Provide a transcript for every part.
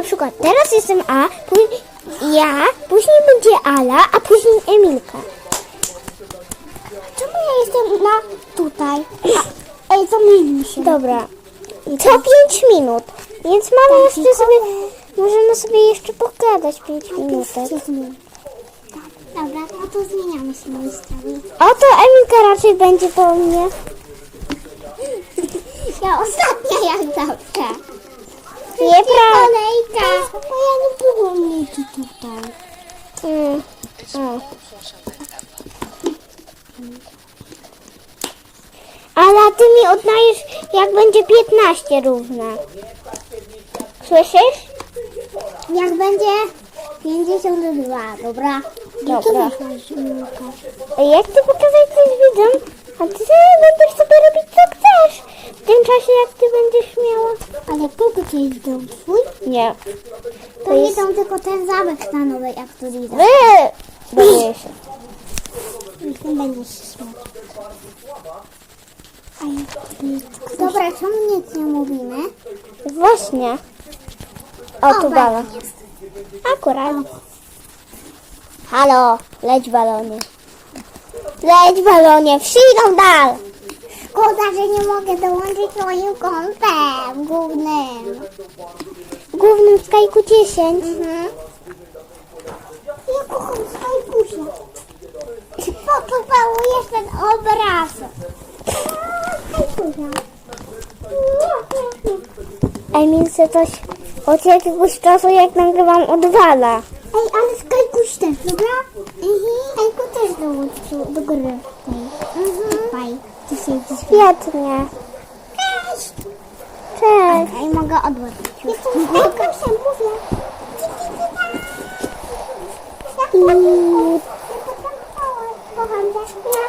na przykład teraz jestem A, później ja, później będzie Ala, a później Emilka. Czemu ja jestem na tutaj? A, ej, zamylimy się. Dobra. To 5 minut. Więc mamy jeszcze sobie, możemy sobie jeszcze pogadać 5 minutek. Dobra, no to zmieniamy się miejscami. Oto Emilka raczej będzie po mnie. Ja ostatnia jak zawsze. Nieprawda. Kolejka. Bo ja nie było mnie tutaj. Mm. O. Ale ty mi odnajesz, jak będzie 15 równe. Słyszysz? Jak będzie 52, dobra? Dobra. Julka. Jak ty pokazać coś widzom? A ty sobie będziesz sobie robić co tym czasie jak ty będziesz miała. Ale kogo to jest dom twój? Nie. To nie są tylko ten zamek na nowej aktoryza. Wy! Boję się. Już nie będziesz się śmiać. Dobra, czemu nic nie mówimy? Właśnie. O, tu O, balon. Akurat. Halo, leć balonie. Leć balonie, przyjdą dal. Szkoda, że nie mogę dołączyć moim kątem głównym. Głównym w Kajku 10. Mhm. Ja kocham Skajkusia. Popopałujesz ten obraz. Skajkusia. Emilce coś od jakiegoś czasu jak nagrywam odwala. Ej, ale Skajkuś też, dobra? Mhm. Skajku też dołączył do gry. Mhm. Faj. Siedzisz. Świetnie. Cześć. Cześć. Ej, mogę odłożyć. Jestem Skajkusiem, mówię. I Kocham Jaskina.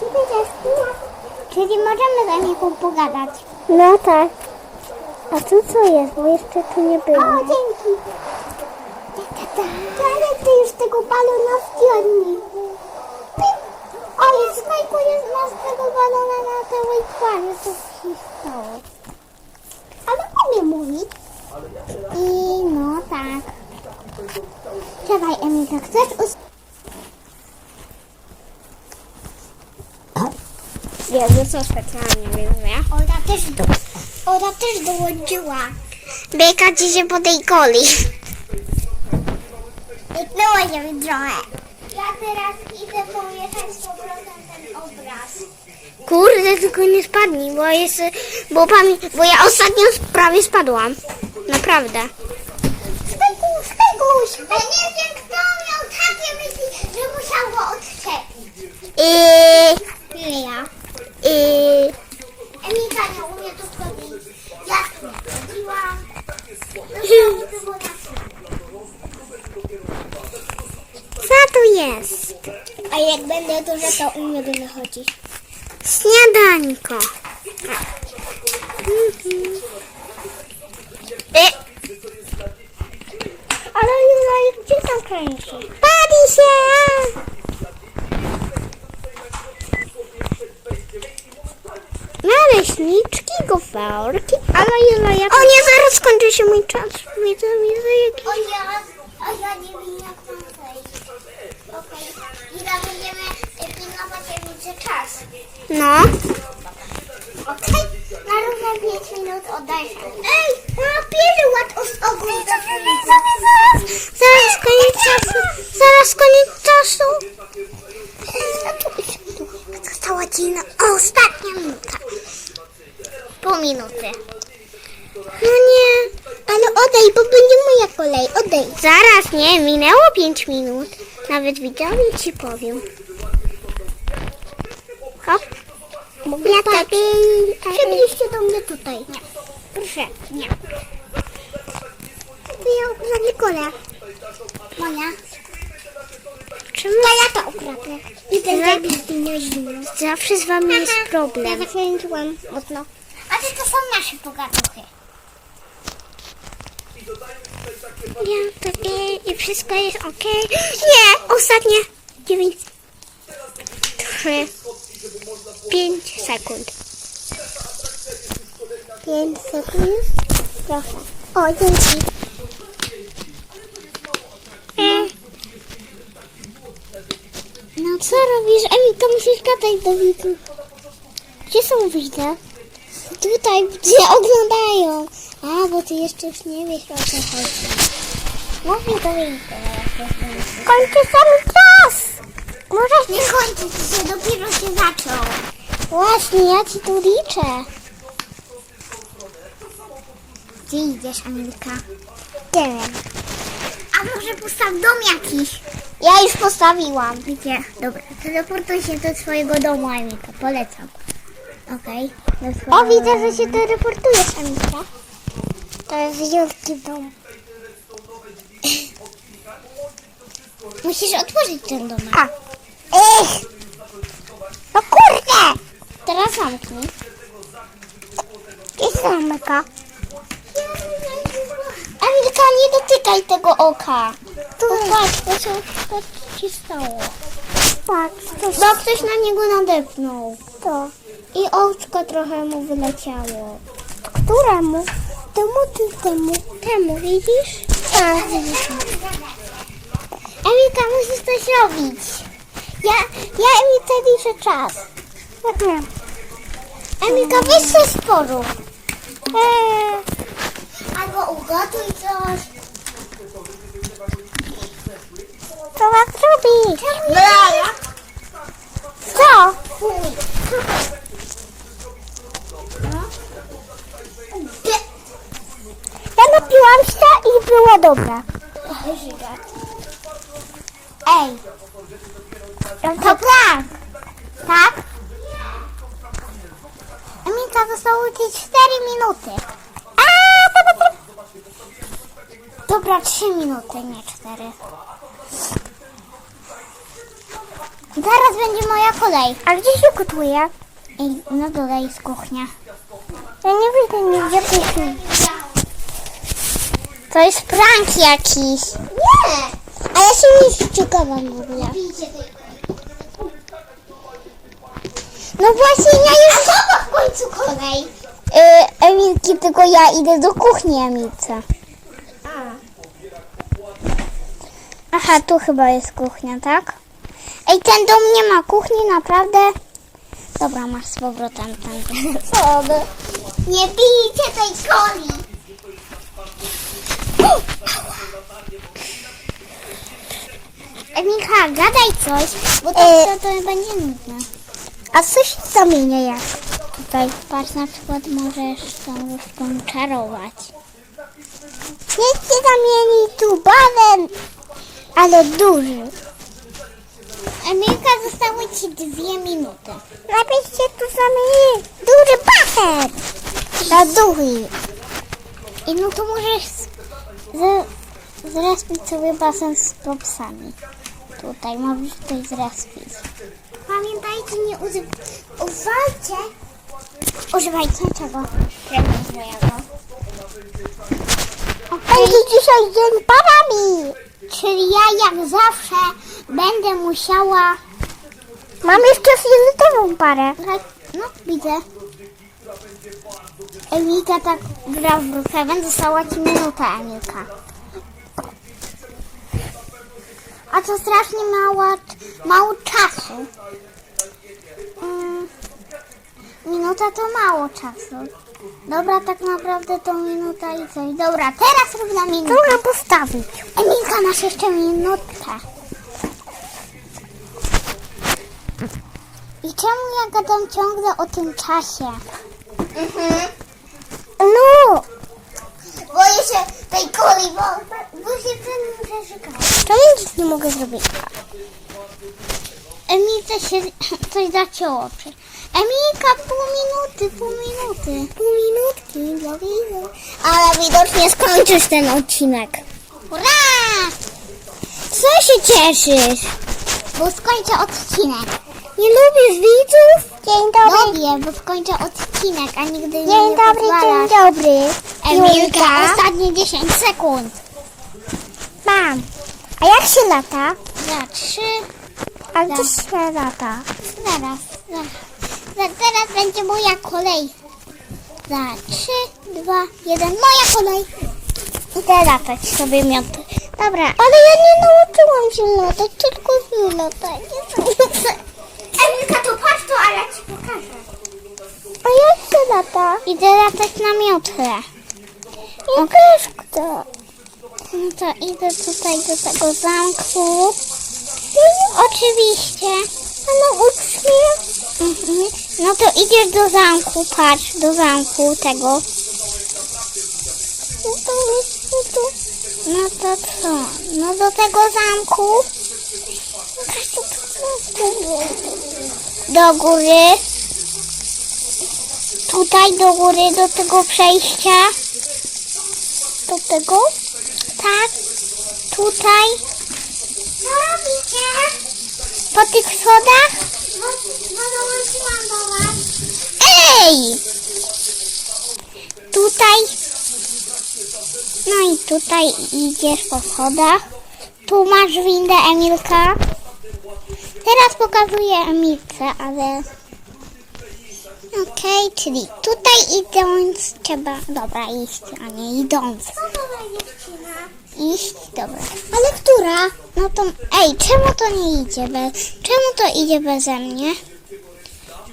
Ciebie Jaskina. Czyli możemy z Emiką pogadać. no tak. A tu co jest? Bo jeszcze tu nie O, było. dzięki. Ta, ta, ta. Ale ty już tego balona zdjąć. O, jest skajkuje z nas tego balona na całej twarzy. Co się stało? Ale umie mówić. I no tak. Czekaj, Emilka, chcesz us... Wiem, co specjalnie mówię. Ola też, do... Ola też dołączyła. Biega ci się po tej coli. Wyknęła się trochę. Ja teraz idę pomieszać ten obraz. Kurde, tylko nie spadnij, bo jest, bo, pamię- bo ja ostatnio prawie spadłam. Naprawdę. Spekuś, spekuś! Ja nie wiem, kto miał takie myśli, że musiał go odczepić. I, Nie ja. i, Emilka nie umie tu chodzić. Ja tu nie chodziłam. No to na co tu jest? A jak będę duża, to u mnie będę chodzić. Śniadańko. E, Ale Jula, gdzie tam kręci? pali się! Naleśniczki, gofarki, ale Jula, jak... O nie, zaraz skończy się mój czas. Widzę, widzę jakiś... O ja, a ja nie wiem jak tam wejść. No. Okej? Na równo 5 minut oddajesz. Ej, papiery ład z ogółu. Zaraz, zaraz koniec czasu. Zaraz koniec czasu. Została ci na ostatnia minuta. Pół minuty. No nie, ale oddaj, bo będzie moja kolej. Oddaj. Zaraz, nie, minęło pięć minut. Nawet widzowie ci powiem. Ja tak. Przybliżcie do mnie tutaj. Nie. Proszę. Nie. To ja ukradnę Nikolę. Moja. Czemu? To ja to ukradnę. I będę biednie zimno. Zawsze z wami jest Ja problem. zakręciłam mocno. A ty to są nasze pogaduchy. Ja takie i wszystko jest ok. Nie, ostatnie dziewięć, trzy, pięć sekund. 5 sekund. Proszę. O, dzięki. E, No co robisz? Emilka, musisz gadać do widzów. Gdzie są widze? Tutaj, gdzie oglądają. A, bo ty jeszcze już nie wiesz o co chodzi. Mów mi do widzów. Kończy sam. Możesz Nie kończy, to się dopiero się zaczął. Właśnie, ja ci tu liczę. Gdzie idziesz, Emilka? Nie wiem. A może postaw dom jakiś? Ja już postawiłam. Gdzie? Dobra, teleportuj się do swojego domu, Emilka. Polecam. Okej. do O, widzę, że się teleportujesz, Anita. To jest wielki dom. Musisz otworzyć ten domek. A. Ech! No kurde! Teraz zamknij. I zamyka. Emilka, nie dotykaj tego oka. Tu Patrz, to co to ci stało. patrz, to Bo ktoś na niego nadepnął. to. I oczko trochę mu wyleciało. Któremu? Temu czy temu? Temu, widzisz? Tak. Emilka, musisz coś robić. Ja, ja Emilce liczę czas. Nie? Emilka, weź coś sporu. Eee, Albo ugotuj coś. co mam zrobić? Co? Ja napiłam się i było dobre. Ej, to prank. Tak? Emilka, zostało ci 4 minuty. A, to, to, to. Dobra, 3 minuty, nie 4. Zaraz będzie moja kolej. A gdzie się gotuje? Ej, na dole jest kuchnia. Ja nie widzę nigdzie kuchni. To jest prank jakiś. Nie! A ja się nie ścigałam w ogóle. No właśnie, ja już... A kogo w końcu kolej? Yy, Emilki, tylko ja idę do kuchni, Emilce. Aha, tu chyba jest kuchnia, tak? Ej, ten dom nie ma kuchni, naprawdę? Dobra, masz z powrotem ten Co? Nie bijcie tej coli! Emilka, gadaj coś, bo to, E. to, to będzie nudne. A co się zamienia jak? Tutaj, patrz, na przykład możesz tą łyżką czarować. Niech się zamieni tu balem, ale duży. Emilka, zostały ci dwie minuty. Lepiej się tu zamieni duży basen. Na duży. I no to możesz z, zrespić sobie basen z propsami. Tutaj, możesz tutaj zrespić. Pamiętajcie, nie uży... używajcie. Używajcie czego? Kremu mojego. Będzie dzisiaj dzień parami. Czyli ja jak zawsze będę musiała... Mam jeszcze fioletową parę. No, widzę. Emilka tak gra w Brookhaven, została ci minuta, Emilka. A to strasznie mała, mało czasu. Mm, minuta to mało czasu. Dobra, tak naprawdę to minuta i coś. Dobra, teraz równa minuta. mam postawić. Emilka, masz jeszcze minutkę. I czemu ja gadam ciągle o tym czasie? No, Boję się kuli, bo, bo się ten czemu nic nie mogę zrobić? Emilce się coś zacięło. Emilka, pół minuty, pół minuty. Pół minutki, dla widzów. Ale widocznie skończysz ten odcinek. Hurra! Co się cieszysz? Bo skończę odcinek. Nie lubisz widzów? Dzień dobry. Lubię, bo skończę odcinek, a nigdy Dzień nie dobry, pozwalasz. dzień dobry. Emilka, ostatnie 10 sekund. Mam. A jak się lata? Za trzy, A gdzie się lata? zaraz, zaraz. Za- Teraz będzie moja kolej. za trzy, dwa, jeden. Moja kolej. Idę latać sobie mioty. Dobra. Ale ja nie nauczyłam się latać, tylko wy latać. Emilka, to patrz to, a ja ci pokażę. A jak się lata? Idę latać na miotle. Też chcę. No to idę tutaj do tego zamku. Oczywiście. Ale ucz mnie. Mhm. No to idziesz do zamku, patrz, do zamku tego. No no to. No to co? No do tego zamku. Do góry. Tutaj do góry, do tego przejścia. Do tego? Tak. Tutaj. Co robicie? Po tych schodach. Bo, bo dołączyłam do was. Ej! Tutaj. No i tutaj idziesz po schodach. Tu masz windę Emilka. Teraz pokazuję Emilce, ale... Okej, czyli tutaj idąc trzeba... Dobra, iść, a nie idąc. Dziewczyna? Iść, dobra. Ale która? No to... Ej, czemu to nie idzie bez... Czemu to idzie beze mnie?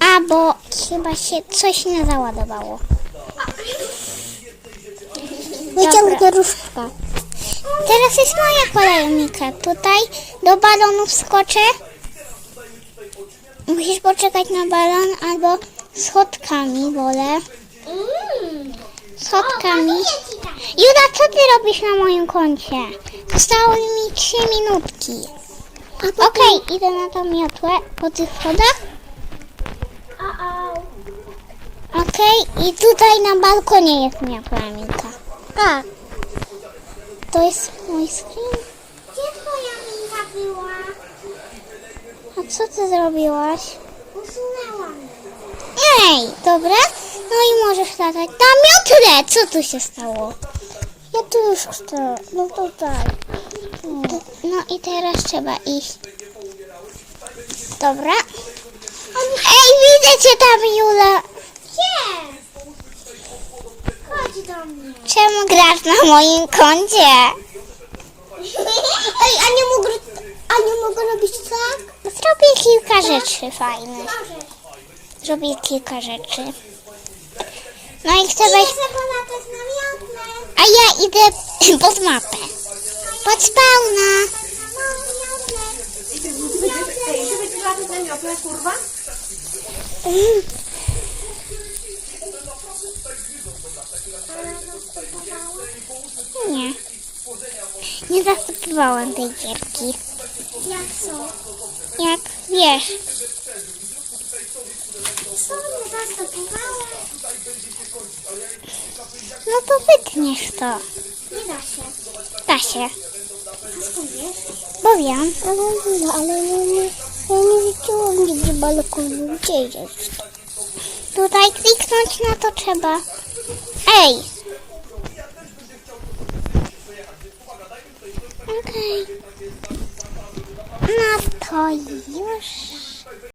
A, bo chyba się coś nie załadowało. Wyciągnę różdżkę. Teraz jest moja kolej, Mika. Tutaj do balonów skoczę. Musisz poczekać na balon albo schodkami wolę. Mm. Schodkami. Juda, co ty robisz na moim koncie? Zostały mi trzy minutki. Okej, idę na tą miotłę po tych schodach. Okej, i tutaj na balkonie jest miotła, Mika. A, To jest mój screen. gdzie twoja minka była? A co ty zrobiłaś? Usunęłam. Ej, dobra. No i możesz latać. Tam miotle! Co tu się stało? Ja tu już chcę. No tutaj. No i teraz trzeba iść. Dobra. Ej, widzę cię tam, Jula. Gdzie? Chodź do mnie. Czemu grasz na moim koncie? Ej, a nie mogę, a nie mogę robić tak? Zrobię kilka rzeczy fajnych. Zrobię kilka rzeczy. No i chcę wejść... miotę. A ja idę pod mapę. Pod spawna. Nie. Nie zastępowałam tej gierki. Jak są? Jak wiesz. Co nie zastępowałem? No to wytniesz to. Nie da się. Da się. Bo wiem. Ale, ale nie, nie, ja nie widziałam gdzie balkonu. Gdzie jest? Tutaj kliknąć na to trzeba. Ej! Okej. No to już.